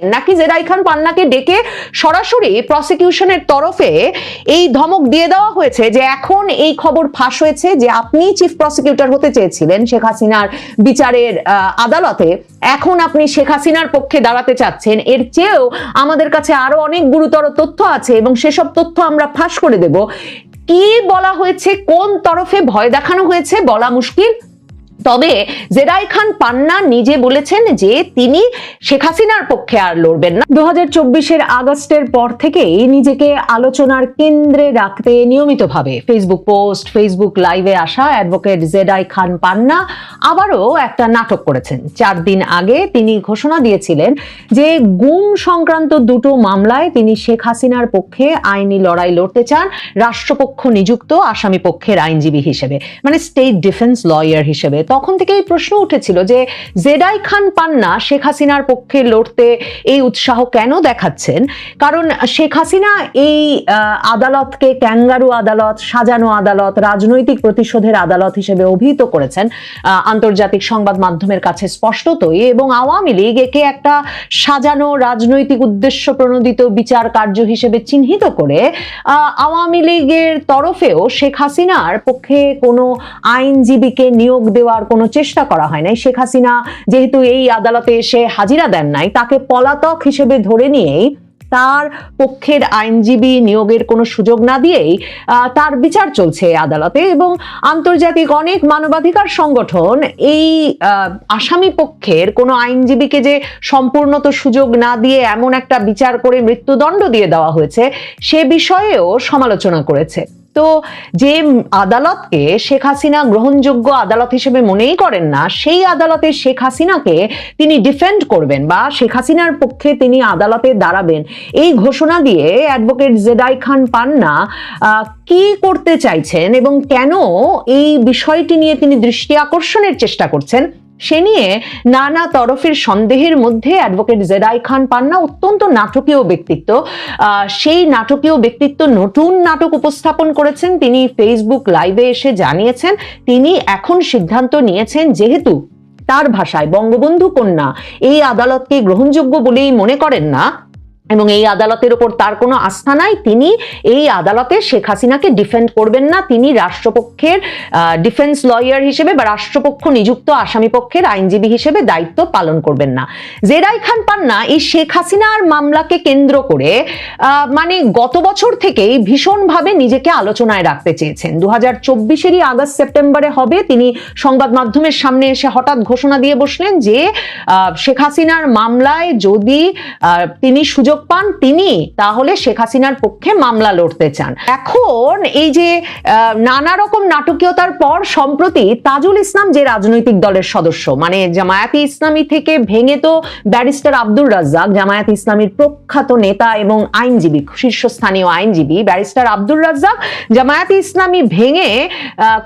নাকি জেরাই খান পান্নাকে ডেকে সরাসরি প্রসিকিউশনের তরফে এই ধমক দিয়ে দেওয়া হয়েছে যে এখন এই খবর ফাঁস হয়েছে যে আপনি চিফ প্রসিকিউটর হতে চেয়েছিলেন শেখ হাসিনার বিচারের আদালতে। এখন আপনি শেখ হাসিনার পক্ষে দাঁড়াতে চাচ্ছেন। এর চেয়েও আমাদের কাছে আরও অনেক গুরুতর তথ্য আছে এবং সেসব তথ্য আমরা ফাঁস করে দেব। কি বলা হয়েছে? কোন তরফে ভয় দেখানো হয়েছে? বলা মুশকিল। তবে জেরাই খান পান্না নিজে বলেছেন যে তিনি শেখ হাসিনার পক্ষে আর লড়বেন না। দু হাজার আগস্টের পর থেকেই নিজেকে আলোচনার কেন্দ্রে রাখতে নিয়মিতভাবে। ফেসবুক পোস্ট ফেসবুক লাইভে আসা অ্যাডভোকেট জেডাই খান পান্না আবারও একটা নাটক করেছেন। চার দিন আগে তিনি ঘোষণা দিয়েছিলেন যে গুম সংক্রান্ত দুটো মামলায় তিনি শেখ হাসিনার পক্ষে আইনি লড়াই লড়তে চান, রাষ্ট্রপক্ষ নিযুক্ত, আসামি পক্ষের আইনজীবী হিসেবে মানে স্টেট ডিফেন্স লয়ার হিসেবে। তখন থেকেই প্রশ্ন উঠেছিল যে জেডাই খান পান্না শেখ হাসিনার পক্ষে লড়তে এই উৎসাহ কেন দেখাচ্ছেন? কারণ শেখ হাসিনা এই আদালতকে ক্যাঙ্গারু আদালত, সাজানো আদালত, রাজনৈতিক প্রতিশোধের আদালত হিসেবে অভিহিত করেছেন। আন্তর্জাতিক সংবাদ মাধ্যমের কাছে স্পষ্টতই এবং আওয়ামী লীগ একে একটা সাজানো রাজনৈতিক উদ্দেশ্য প্রণোদিত বিচার কার্য হিসেবে চিহ্নিত করে আওয়ামী লীগের তরফেও শেখ হাসিনার পক্ষে কোনো আইনজীবীকে নিয়োগ দেওয়ার কোনো চেষ্টা করা হয় নাই। শেখ হাসিনা যেহেতু এই আদালতে এসে হাজিরা দেন নাই, তাকে পলাতক হিসেবে ধরে নিয়েই তার পক্ষের আইনজীবী নিয়োগের কোনো সুযোগ না দিয়েই তার বিচার চলছে আদালতে এবং আন্তর্জাতিক অনেক মানবাধিকার সংগঠন এই আসামি পক্ষের কোনো আইনজীবীকে যে সম্পূর্ণত সুযোগ না দিয়ে এমন একটা বিচার করে মৃত্যুদণ্ড দিয়ে দেওয়া হয়েছে, সে বিষয়েও সমালোচনা করেছে। তো যে আদালতকে শেখ হাসিনা গ্রহণযোগ্য আদালত হিসেবে মনেই করেন না, সেই আদালতে শেখ হাসিনাকে তিনি ডিফেন্ড করবেন বা শেখ হাসিনার পক্ষে তিনি আদালতে দাঁড়াবেন। এই ঘোষণা দিয়ে অ্যাডভোকেট জেদাই খান পান্না কি করতে চাইছেন এবং কেন এই বিষয়টি নিয়ে তিনি দৃষ্টি আকর্ষণের চেষ্টা করছেন? সে নিয়ে নানা তরফের সন্দেহের মধ্যে অ্যাডভোকেট জেরাই খান পান্না অত্যন্ত নাটকীয় ব্যক্তিত্ব। সেই নাটকীয় ব্যক্তিত্ব নতুন নাটক উপস্থাপন করেছেন। তিনি ফেসবুক লাইভে এসে জানিয়েছেন, তিনি এখন সিদ্ধান্ত নিয়েছেন যেহেতু তার ভাষায় বঙ্গবন্ধু কন্যা এই আদালতকে গ্রহণযোগ্য বলেই মনে করেন না। এবং এই আদালতের উপর তার কোনো আস্থা নাই। তিনি এই আদালতে শেখ হাসিনাকে ডিফেন্ড করবেন না। তিনি রাষ্ট্রপক্ষের ডিফেন্স লয়ার হিসেবে বা রাষ্ট্রপক্ষ নিযুক্ত আসামি পক্ষের আইনজীবী হিসেবে দায়িত্ব পালন করবেন না। জেরাই খান পান্না এই শেখ হাসিনার মামলাকে কেন্দ্র করে মানে গত বছর থেকেই ভীষণভাবে নিজেকে আলোচনায় রাখতে চেয়েছেন। দু হাজার চব্বিশেরই আগস্ট সেপ্টেম্বরে হবে। তিনি সংবাদ মাধ্যমের সামনে এসে হঠাৎ ঘোষণা দিয়ে বসলেন যে শেখ হাসিনার মামলায় যদি তিনি সুযোগ পান তিনি, তাহলে শেখ হাসিনার পক্ষে মামলা লড়তে চান। এখন এই যে নানা রকম নাটকীয়তার পর সম্প্রতি তাজুল ইসলাম যে রাজনৈতিক দলের সদস্য মানে জামায়াতে ইসলামী থেকে ভেঙে তো ব্যারিস্টার আব্দুর রাজ্জাক, জামায়াত ইসলামীর প্রখ্যাত নেতা এবং আইনজীবী, শীর্ষস্থানীয় আইনজীবী, ব্যারিস্টার আব্দুর রাজ্জাক, জামায়াতে ইসলামী ভেঙে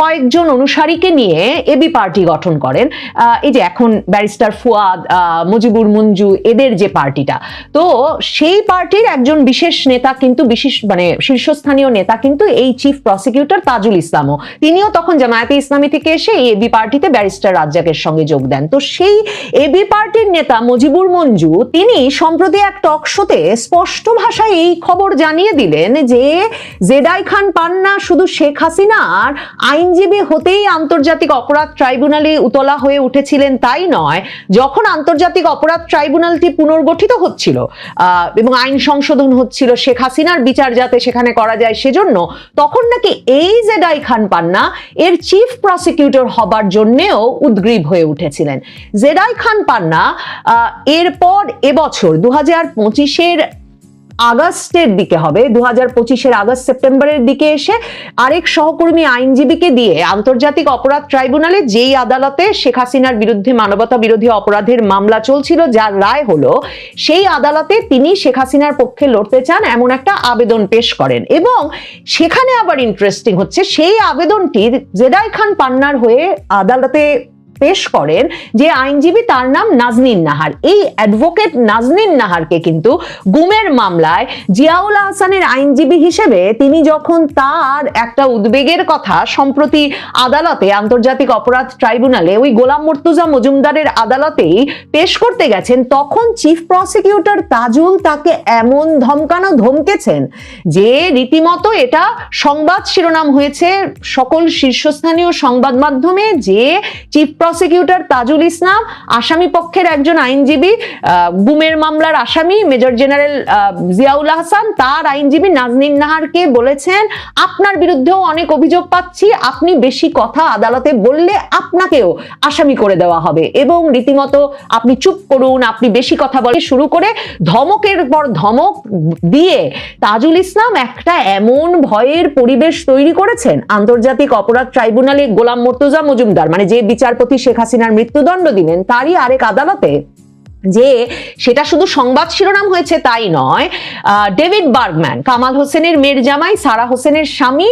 কয়েকজন অনুসারীকে নিয়ে এবি পার্টি গঠন করেন। এই যে এখন ব্যারিস্টার ফুয়াদ মুজিবুর মঞ্জু, এদের যে পার্টিটা। তো সেই পার্টির একজন বিশেষ নেতা কিন্তু বিশেষ মানে শীর্ষস্থানীয় নেতা কিন্তু এই চিফ প্রসিকিউটর তাজুল ইসলামও। তিনিও তখন জামায়াতে ইসলামী থেকে এসে এবি পার্টিতে ব্যারিস্টার রাজ্জাকের সঙ্গে যোগ দেন। তো সেই এবি পার্টির নেতা মুজিবুর মঞ্জু তিনি সম্প্রতি এক টক শোতে স্পষ্ট ভাষায় এই খবর জানিয়ে দিলেন যে জেদাই খান পান্না শুধু শেখ হাসিনার আইনজীবী হতেই আন্তর্জাতিক অপরাধ ট্রাইব্যুনালে উতলা হয়ে উঠেছিলেন তাই নয় যখন আন্তর্জাতিক অপরাধ ট্রাইব্যুনালটি পুনর্গঠিত হচ্ছিল আহ, এবং আইন সংশোধন হচ্ছিল শেখ হাসিনার বিচার যাতে সেখানে করা যায় সেজন্য, তখন নাকি এই যে ডাই খান পান্না, এর চিফ প্রসিকিউটর হবার জন্যেও উদ্গ্রীব হয়ে উঠেছিলেন। জেডাই খান পান্না এরপর এবছর দু হাজার পঁচিশের আগস্টের দিকে হবে দু হাজার পঁচিশের আগস্ট সেপ্টেম্বরের দিকে এসে আরেক সহকর্মী আইনজীবীকে দিয়ে আন্তর্জাতিক অপরাধ ট্রাইব্যুনালে যেই আদালতে শেখ হাসিনার বিরুদ্ধে মানবতা বিরোধী অপরাধের মামলা চলছিল, যার রায় হলো সেই আদালতে তিনি শেখ হাসিনার পক্ষে লড়তে চান এমন একটা আবেদন পেশ করেন। এবং সেখানে আবার ইন্টারেস্টিং হচ্ছে, সেই আবেদনটি জেদাই খান পান্নার হয়ে আদালতে পেশ করেন যে আইনজীবী তার নাম নাজনীন নাহার। এই অ্যাডভোকেট নাজনীন নাহারকে কিন্তু গুমের মামলায় জিয়াউল হাসানের আইনজীবী হিসেবে তিনি যখন তার একটা উদ্বেগের কথা সম্প্রতি আদালতে, আন্তর্জাতিক অপরাধ ট্রাইব্যুনালে ওই গোলাম মুর্তুজা মজুমদারের আদালতেই পেশ করতে গেছেন, তখন চিফ প্রসিকিউটর তাজুল তাকে এমন ধমকানো ধমকেছেন যে রীতিমতো এটা সংবাদ শিরোনাম হয়েছে সকল শীর্ষস্থানীয় সংবাদ মাধ্যমে যে চিফ প্রসিকিউটর তাজুল ইসলাম, আসামি পক্ষের একজন আইনজীবী গুমের মামলার আসামি, মেজর জেনারেল জিয়াউল হাসান, তার আইনজীবী নাজনীন নাহারকে বলেছেন, আপনার বিরুদ্ধেও অনেক অভিযোগ পাচ্ছি, আপনি বেশি কথা আদালতে বললে আপনাকেও আসামি করে দেওয়া হবে। এবং রীতিমতো আপনি চুপ করুন, আপনি বেশি কথা বলে শুরু করে ধমকের পর ধমক দিয়ে তাজুল ইসলাম একটা এমন ভয়ের পরিবেশ তৈরি করেছেন। আন্তর্জাতিক অপরাধ ট্রাইব্যুনালে গোলাম মর্তুজা মজুমদার মানে যে বিচারপতি শেখ হাসিনার মৃত্যুদণ্ড দিলেন তারই আরেক আদালতে যে সেটা শুধু সংবাদ শিরোনাম হয়েছে তাই নয় ডেভিড বার্গম্যান, কামাল হোসেনের মেয়ের জামাই, সারা হোসেনের স্বামী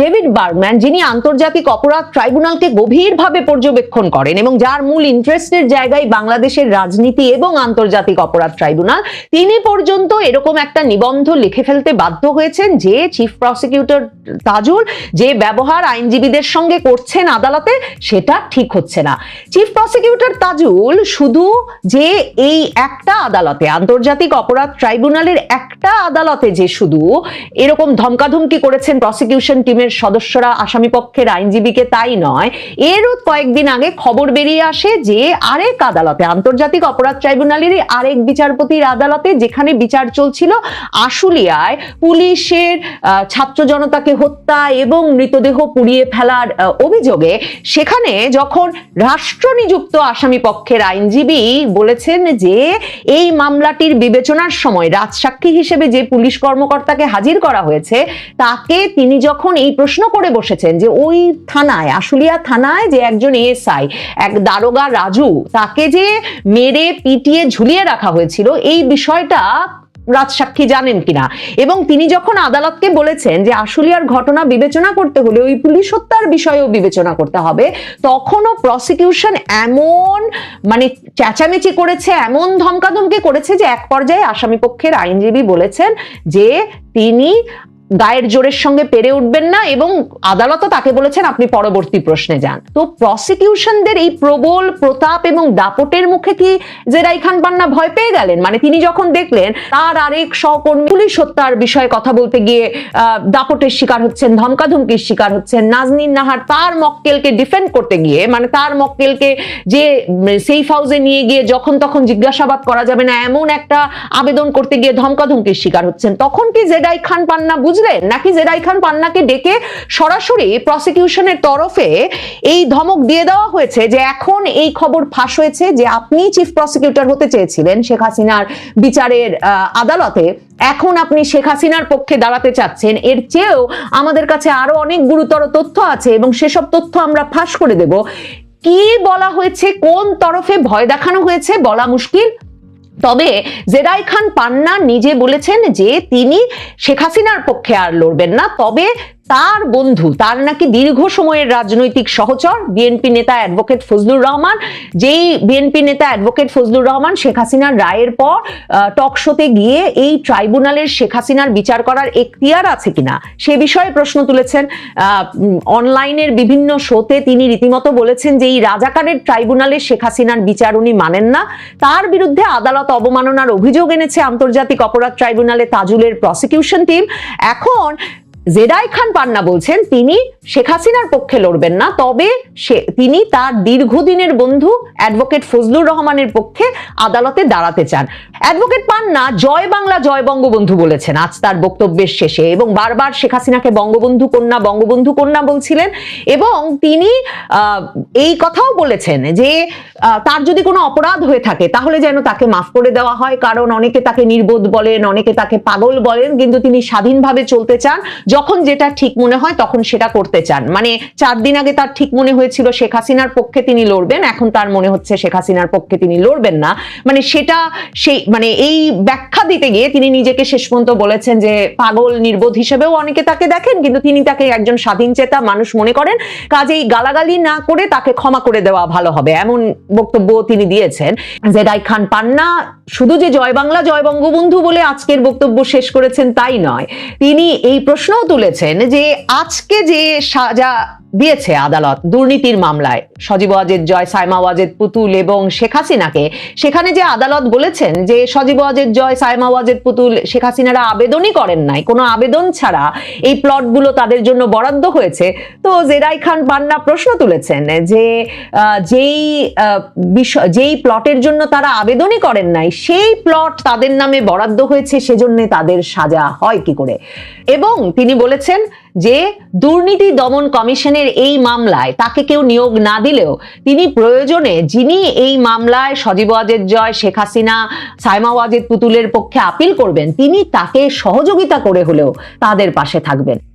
ডেভিড বার্গম্যান, যিনি আন্তর্জাতিক অপরাধ ট্রাইব্যুনালকে গভীরভাবে পর্যবেক্ষণ করেন এবং যার মূল ইন্টারেস্টের জায়গায় বাংলাদেশের রাজনীতি এবং আন্তর্জাতিক অপরাধ ট্রাইব্যুনাল, তিনি পর্যন্ত এরকম একটা নিবন্ধ লিখে ফেলতে বাধ্য হয়েছেন যে চিফ প্রসিকিউটর তাজুল যে ব্যবহার আইনজীবীদের সঙ্গে করছেন আদালতে, সেটা ঠিক হচ্ছে না। চিফ প্রসিকিউটর তাজুল শুধু যে এই একটা আদালতে, আন্তর্জাতিক অপরাধ ট্রাইব্যুনালের একটা আদালতে যে শুধু এরকম ধমকাধমকি করেছেন প্রসিকিউশন টিমের সদস্যরা আসামি পক্ষের আইনজীবীকে তাই নয়, এরও কয়েকদিন আগে খবর বেরিয়ে আসে যে আরেক আদালতে, আন্তর্জাতিক অপরাধ ট্রাইব্যুনালেরই আরেক বিচারপতির আদালতে যেখানে বিচার চলছিল, আশুলিয়ায় পুলিশের ছাত্র জনতাকে হত্যা এবং মৃতদেহ পুড়িয়ে ফেলার অভিযোগে সেখানে যখন রাষ্ট্র নিযুক্ত আসামি পক্ষের আইনজীবী বলেছেন যে, এই মামলাটির বিবেচনার সময় রাজসাক্ষী হিসেবে যে পুলিশ কর্মকর্তাকে হাজির করা হয়েছে, তাকে তিনি যখন এই প্রশ্ন করে বসেছেন যে, ওই থানায়, আশুলিয়া থানায় যে একজন এএসআই এক দারোগা রাজু, তাকে যে মেরে পিটিয়ে ঝুলিয়ে রাখা হয়েছিল, এই বিষয়টা রাজসাক্ষী জানেন কিনা। এবং তিনি যখন আদালতকে বলেছেন যে আশুলিয়ার ঘটনা বিবেচনা করতে হলে ওই পুলিশ হত্যার বিষয়েও বিবেচনা করতে হবে, তখনও প্রসিকিউশন এমন মানে চেঁচামেচি করেছে, এমন ধমকাধমকি করেছে যে এক পর্যায়ে আসামি পক্ষের আইনজীবী বলেছেন যে তিনি গায়ের জোরের সঙ্গে পেরে উঠবেন না এবং আদালতও তাকে বলেছেন আপনি পরবর্তী প্রশ্নে যান। তো প্রসিকিউশনদের এই প্রবল প্রতাপ এবং দাপটের মুখে কি জেরাই খান পান্না ভয় পেয়ে গেলেন? মানে তিনি যখন দেখলেন তার আরেক সহকর্মী পুলিশ হত্যার বিষয়ে কথা বলতে গিয়ে দাপটের শিকার হচ্ছেন, ধমকাধমকির শিকার হচ্ছেন, নাজনীন নাহার তার মক্কেলকে ডিফেন্ড করতে গিয়ে মানে তার মক্কেলকে যে সেফ হাউসে নিয়ে গিয়ে যখন তখন জিজ্ঞাসাবাদ করা যাবে না, এমন একটা আবেদন করতে গিয়ে ধমকাধমকির শিকার হচ্ছেন, তখন কি জেডাই খান পান্না বুঝলেন? নাকি জেডাই খান পান্নাকে ডেকে সরাসরি প্রসিকিউশনের তরফে এই ধমক দিয়ে দেওয়া হয়েছে যে এখন এই খবর ফাঁস হয়েছে যে আপনি চিফ প্রসিকিউটর হতে চেয়েছিলেন শেখ হাসিনার বিচারের আদালতে। এখন আপনি শেখ হাসিনার পক্ষে দাঁড়াতে চাচ্ছেন। এর চেয়েও আমাদের কাছে আরও অনেক গুরুতর তথ্য আছে এবং সেসব তথ্য আমরা ফাঁস করে দেব। কি বলা হয়েছে? কোন তরফে ভয় দেখানো হয়েছে? বলা মুশকিল। তবে জেদাই খান পান্না নিজে বলেছেন যে তিনি শেখ হাসিনার পক্ষে আর লড়বেন না। তবে তার বন্ধু, তার নাকি দীর্ঘ সময়ের রাজনৈতিক সহচর বিএনপি নেতা অ্যাডভোকেট ফজলুর রহমান। যেই বিএনপি নেতা অ্যাডভোকেট ফজলুর রহমান, শেখ হাসিনার রায়ের পর টক শোতে গিয়ে এই ট্রাইব্যুনালের শেখ হাসিনার বিচার করার এখতিয়ার আছে কিনা, সে বিষয়ে প্রশ্ন তুলেছেন। অনলাইনের বিভিন্ন শোতে তিনি রীতিমতো বলেছেন যে এই রাজাকারের ট্রাইব্যুনালে শেখ হাসিনার বিচার উনি মানেন না। তার বিরুদ্ধে আদালত অবমাননার অভিযোগ এনেছে আন্তর্জাতিক অপরাধ ট্রাইব্যুনালে তাজুলের প্রসিকিউশন টিম এখন জেডাই খান পান্না বলছেন তিনি শেখ হাসিনার পক্ষে লড়বেন না। তবে তিনি তার দীর্ঘদিনের বন্ধু অ্যাডভোকেট ফজলুর রহমানের পক্ষে আদালতে দাঁড়াতে চান। অ্যাডভোকেট পান্না জয় বাংলা, জয় বঙ্গবন্ধু বলেছেন। আজ তার বক্তব্যের শেষে এবং বারবার শেখ হাসিনাকে বঙ্গবন্ধু কন্যা বঙ্গবন্ধু কন্যা বলছিলেন এবং তিনি এই কথাও বলেছেন যে তার যদি কোনো অপরাধ হয়ে থাকে, তাহলে যেন তাকে মাফ করে দেওয়া হয়। কারণ অনেকে তাকে নির্বোধ বলেন, অনেকে তাকে পাগল বলেন, কিন্তু তিনি স্বাধীনভাবে চলতে চান। যখন যেটা ঠিক মনে হয়, তখন সেটা করতে করতে চান। মানে চার দিন আগে তার ঠিক মনে হয়েছিল শেখ হাসিনার পক্ষে তিনি লড়বেন, এখন তার মনে হচ্ছে শেখ হাসিনার পক্ষে তিনি লড়বেন না। মানে সেটা সেই মানে এই ব্যাখ্যা দিতে গিয়ে তিনি নিজেকে শেষ পর্যন্ত বলেছেন যে পাগল, নির্বোধ হিসেবেও অনেকে তাকে দেখেন, কিন্তু তিনি তাকে একজন স্বাধীন চেতা মানুষ মনে করেন। কাজেই গালাগালি না করে তাকে ক্ষমা করে দেওয়া ভালো হবে, এমন বক্তব্য তিনি দিয়েছেন। জেদাই খান পান্না, শুধু যে জয় বাংলা, জয় বঙ্গবন্ধু বলে আজকের বক্তব্য শেষ করেছেন তাই নয়। তিনি এই প্রশ্নও তুলেছেন যে আজকে যে সাজা দিয়েছে আদালত দুর্নীতির মামলায়। সজীব ওয়াজেদ, জয় সাইমা ওয়াজেদ, পুতুল এবং শেখ হাসিনাকে। সেখানে যে আদালত বলেছেন যে সজীব ওয়াজেদ, জয় সাইমা ওয়াজেদ, পুতুল, শেখ হাসিনারা আবেদনই করেন নাই, কোনো আবেদন ছাড়া এই প্লটগুলো তাদের জন্য বরাদ্দ হয়েছে। তো জেরাই খান পান্না প্রশ্ন তুলেছেন যে যেই বিষয় যেই প্লটের জন্য তারা আবেদনই করেন নাই, সেই প্লট তাদের নামে বরাদ্দ হয়েছে, সেজন্য তাদের সাজা হয় কি করে? এবং তিনি বলেছেন যে দুর্নীতি দমন কমিশনের এই মামলায় তাকে কেউ নিয়োগ না দিলেও তিনি প্রয়োজনে যিনি এই মামলায় সজীব ওয়াজেদ জয়, শেখ হাসিনা, সাইমা ওয়াজেদ পুতুলের পক্ষে আপিল করবেন, তিনি তাকে সহযোগিতা করে হলেও তাদের পাশে থাকবেন।